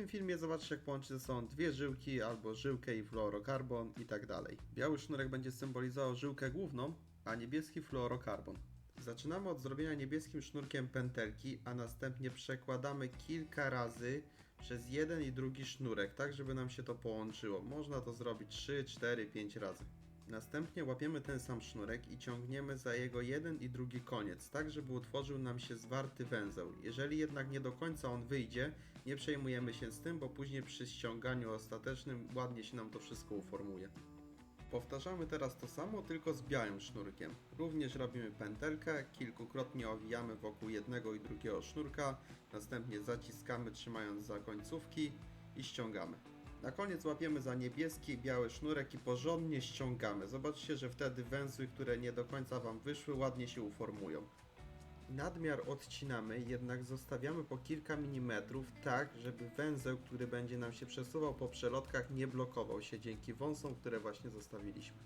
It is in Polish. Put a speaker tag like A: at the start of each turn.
A: tym filmie zobaczysz jak połączyć ze sobą dwie żyłki albo żyłkę i fluorokarbon i tak dalej. Biały sznurek będzie symbolizował żyłkę główną, a niebieski fluorokarbon. Zaczynamy od zrobienia niebieskim sznurkiem pętelki, a następnie przekładamy kilka razy przez jeden i drugi sznurek, tak żeby nam się to połączyło. Można to zrobić 3, 4, 5 razy. Następnie łapiemy ten sam sznurek i ciągniemy za jego jeden i drugi koniec, tak żeby utworzył nam się zwarty węzeł. Jeżeli jednak nie do końca on wyjdzie, nie przejmujemy się z tym, bo później przy ściąganiu ostatecznym ładnie się nam to wszystko uformuje. Powtarzamy teraz to samo, tylko z białym sznurkiem. Również robimy pętelkę, kilkukrotnie owijamy wokół jednego i drugiego sznurka, następnie zaciskamy trzymając za końcówki i ściągamy. Na koniec łapiemy za niebieski i biały sznurek i porządnie ściągamy. Zobaczcie, że wtedy węzły, które nie do końca Wam wyszły, ładnie się uformują. Nadmiar odcinamy, jednak zostawiamy po kilka milimetrów, tak żeby węzeł, który będzie nam się przesuwał po przelotkach, nie blokował się dzięki wąsom, które właśnie zostawiliśmy.